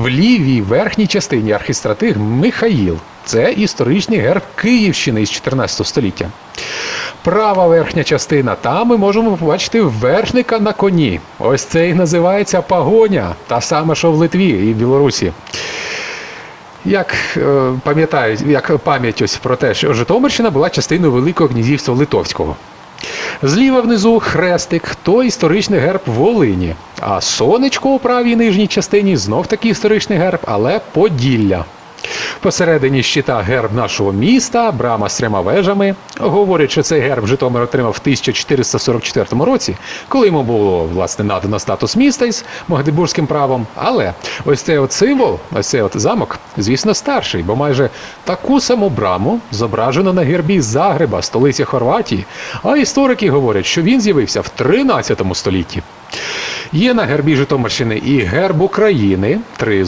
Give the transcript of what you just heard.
В лівій верхній частині архістратиг Михаїл. Це історичний герб Київщини із 14 століття. Права верхня частина. Там ми можемо побачити вершника на коні. Ось це і називається пагоня, та сама, що в Литві і в Білорусі. Як е, пам'ятають, як пам'ять ось про те, що Житомирщина була частиною Великого князівства Литовського. Зліва внизу хрестик то історичний герб Волині. А сонечко у правій нижній частині знов таки історичний герб, але Поділля. Посередині щита герб нашого міста, брама з трьома вежами. Говорять, що цей герб Житомир отримав в 1444 році, коли йому було власне надано статус міста із Магдебурзьким правом. Але ось цей от символ, ось цей от замок, звісно, старший, бо майже таку саму браму зображено на гербі Загреба, столиці Хорватії. А історики говорять, що він з'явився в 13 столітті. Є на гербі Житомирщини і герб України, три